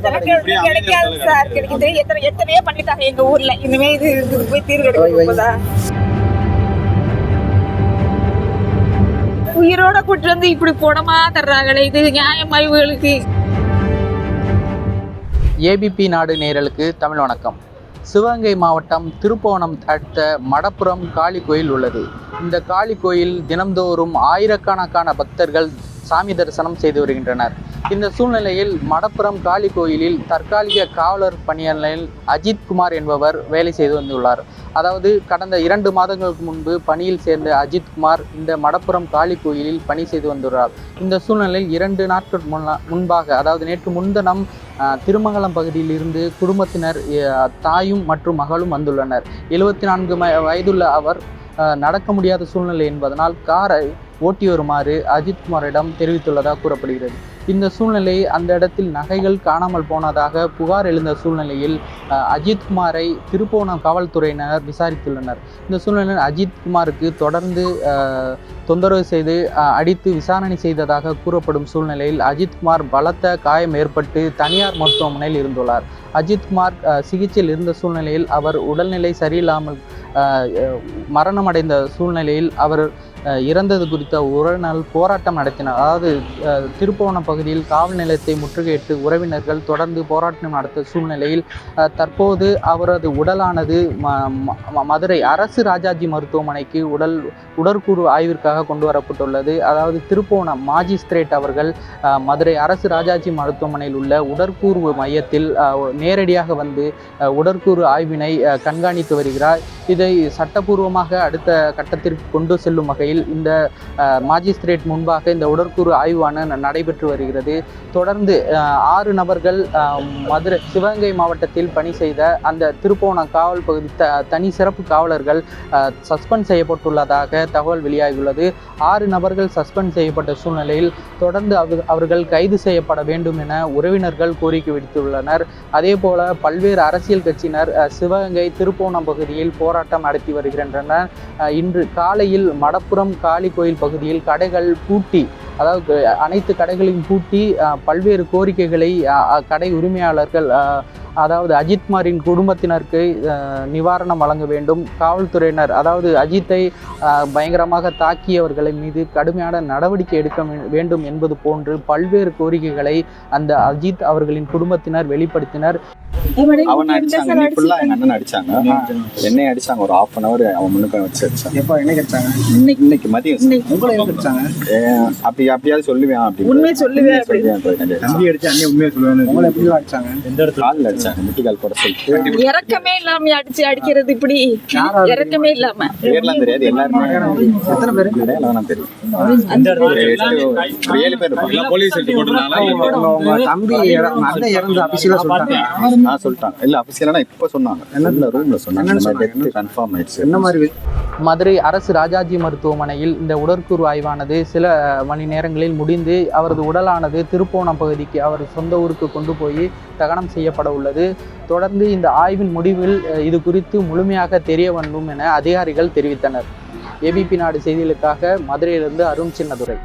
கிடைக்காது சார். கிடைக்குது. எத்தனை எத்தனையோ பண்ணிட்டாங்க எங்க ஊர்ல. இனிமே இது இதுக்கு போய் தீர்வு எடுக்க போதா உயிரோட கூட்டு வந்து இப்படி போனமா? தர்றாங்களே. இது நியாயமா இவங்களுக்கு ஏபிபி நாடு நேயர்களுக்கு தமிழ் வணக்கம். சிவகங்கை மாவட்டம் திருப்போணம் அடுத்த மடப்புறம் காளி கோயில் உள்ளது. இந்த காளி கோயில் தினம்தோறும் ஆயிரக்கணக்கான பக்தர்கள் சாமி தரிசனம் செய்து வருகின்றனர். இந்த சூழ்நிலையில் மடப்புறம் காளி கோயிலில் தற்காலிக காவலர் பணியாளர் அஜித் குமார் என்பவர் வேலை செய்து வந்துள்ளார். அதாவது கடந்த இரண்டு மாதங்களுக்கு முன்பு பணியில் சேர்ந்த அஜித் குமார் இந்த மடப்புறம் காளி கோயிலில் பணி செய்து வந்துள்ளார். இந்த சூழ்நிலையில் இரண்டு நாட்கள் முன்னா முன்பாக அதாவது நேற்று முன்தினம் திருமங்கலம் பகுதியில் இருந்து குடும்பத்தினர் தாயும் மற்றும் மகளும் வந்துள்ளனர். எழுபத்தி நான்கு வயதுள்ள அவர் நடக்க முடியாத சூழ்நிலை என்பதனால் காரை ஓட்டி வருமாறு அஜித் குமாரிடம் தெரிவித்துள்ளதாக கூறப்படுகிறது. இந்த சூழ்நிலை அந்த இடத்தில் நகைகள் காணாமல் போனதாக புகார் எழுந்த சூழ்நிலையில் அஜித்குமாரை திருப்போணம் காவல்துறையினர் விசாரித்துள்ளனர். இந்த சூழ்நிலையில் அஜித்குமாருக்கு தொடர்ந்து தொந்தரவு செய்து அடித்து விசாரணை செய்ததாக கூறப்படும் சூழ்நிலையில் அஜித் குமார் பலத்த காயம் ஏற்பட்டு தனியார் மருத்துவமனையில் இருந்துள்ளார். அஜித்குமார் சிகிச்சையில் இருந்த சூழ்நிலையில் அவர் உடல்நிலை சரியில்லாமல் மரணமடைந்த சூழ்நிலையில் அவர் இறந்தது குறித்த உறவினர் போராட்டம் நடத்தினார். அதாவது அஹ், பகுதியில் காவல் நிலையத்தை முற்றுகையிட்டு உறவினர்கள் தொடர்ந்து போராட்டம் நடத்த சூழ்நிலையில் தற்போது அவரது உடலானது ம- மதுரை அரசு ராஜாஜி மருத்துவமனைக்கு உடல் உடற்கூறு ஆய்விற்காக கொண்டு வரப்பட்டுள்ளது. அதாவது திருப்போணம் மாஜிஸ்திரேட் அவர்கள் மதுரை அரசு ராஜாஜி மருத்துவமனையில் உள்ள உடற்கூறு மையத்தில் நேரடியாக வந்து உடற்கூறு ஆய்வினை கண்காணித்து வருகிறார். இதை சட்டபூர்வமாக அடுத்த கட்டத்திற்கு கொண்டு செல்லும் வகையில் இந்த மாஜிஸ்திரேட் முன்பாக இந்த உடற்கூறு ஆய்வான நடைபெற்று வருகிறது. தொடர்ந்து ஆறு நபர்கள் மதுரை சிவகங்கை மாவட்டத்தில் பணி செய்த அந்த திருப்போணம் காவல் பகுதி த தனி சிறப்பு காவலர்கள் சஸ்பெண்ட் செய்யப்பட்டுள்ளதாக தகவல் வெளியாகியுள்ளது. ஆறு நபர்கள் சஸ்பெண்ட் செய்யப்பட்ட சூழ்நிலையில் தொடர்ந்து அவர்கள் கைது செய்யப்பட வேண்டும் என உறவினர்கள் கோரிக்கை விடுத்துள்ளனர். அதே போல பல்வேறு அரசியல் கட்சியினர் சிவகங்கை திருப்போணம் பகுதியில் போராட்டம் நடத்தி வருகின்றனர். இன்று காலையில் மடப்புறம் காளி கோயில் பகுதியில் கடைகள் பூட்டி அதாவது அனைத்து கடைகளையும் பூட்டி பல்வேறு கோரிக்கைகளை கடை உரிமையாளர்கள் அதாவது அஜித்மாரின் குடும்பத்தினருக்கு நிவாரணம் வழங்க வேண்டும். காவல்துறையினர் அதாவது அஜித்தை பயங்கரமாக தாக்கியவர்களை மீது கடுமையான நடவடிக்கை எடுக்க வேண்டும் என்பது போன்று பல்வேறு கோரிக்கைகளை அந்த அஜித் அவர்களின் குடும்பத்தினர் வெளிப்படுத்தினர். அவன் அடிச்சாங்க இன்னைக்கு ஃபுல்லா எங்க அண்ணன் அடிச்சாங்க. என்னைய அடிச்சாங்க. ஒரு ஹாஃப் அன் அவர் அவன் முன்னுக்கு வச்சு அடிச்சாங்க. எப்போ என்ன கிடைச்சாங்க இன்னைக்கு மதியம். உங்களை எப்படி அடிச்சாங்க? ஏன் அப்படி அப்படியாவது சொல்லுவேன் அப்படி உண்மையை சொல்லுவேன் அப்படி. தம்பி அடிச்சு அண்ணன் உண்மையை சொல்லுவேன் உங்களை எப்படி அடிச்சாங்க. காலில் அடிச்சாங்க. முட்டிக்கால் போட சொல்லிட்டு. இறக்கமே இல்லாம அடிச்சு அடிக்கிறது இப்படி. இறக்கமே இல்லாம. பேர்லாம் தெரியாது. எல்லாருமே எத்தனை பேரு? தெரியும். ஏழு பேர் போலீஸ் தம்பி அண்ணன் இறந்து அபிஷியலா சொல்லிட்டாங்க. நான் சொல்லிட்டாங்க. இல்ல அபிஷியலா இப்ப சொன்னாங்க. என்ன ரூம்ல சொன்னாங்க. கன்ஃபார்ம் ஆயிடுச்சு. என்ன மாதிரி? மதுரை அரசு ராஜாஜி மருத்துவமனையில் இந்த உடற்கூறு ஆய்வானது சில மணி நேரங்களில் முடிந்து அவரது உடலானது திருப்போணம் பகுதிக்கு அவர் சொந்த ஊருக்கு கொண்டு போய் தகனம் செய்யப்பட உள்ளது. தொடர்ந்து இந்த ஆய்வின் முடிவில் இது குறித்து முழுமையாக தெரிய வேண்டும் என அதிகாரிகள் தெரிவித்தனர். ஏபிபி நாடு செய்திகளுக்காக மதுரையிலிருந்து அருண் சின்னதுரை.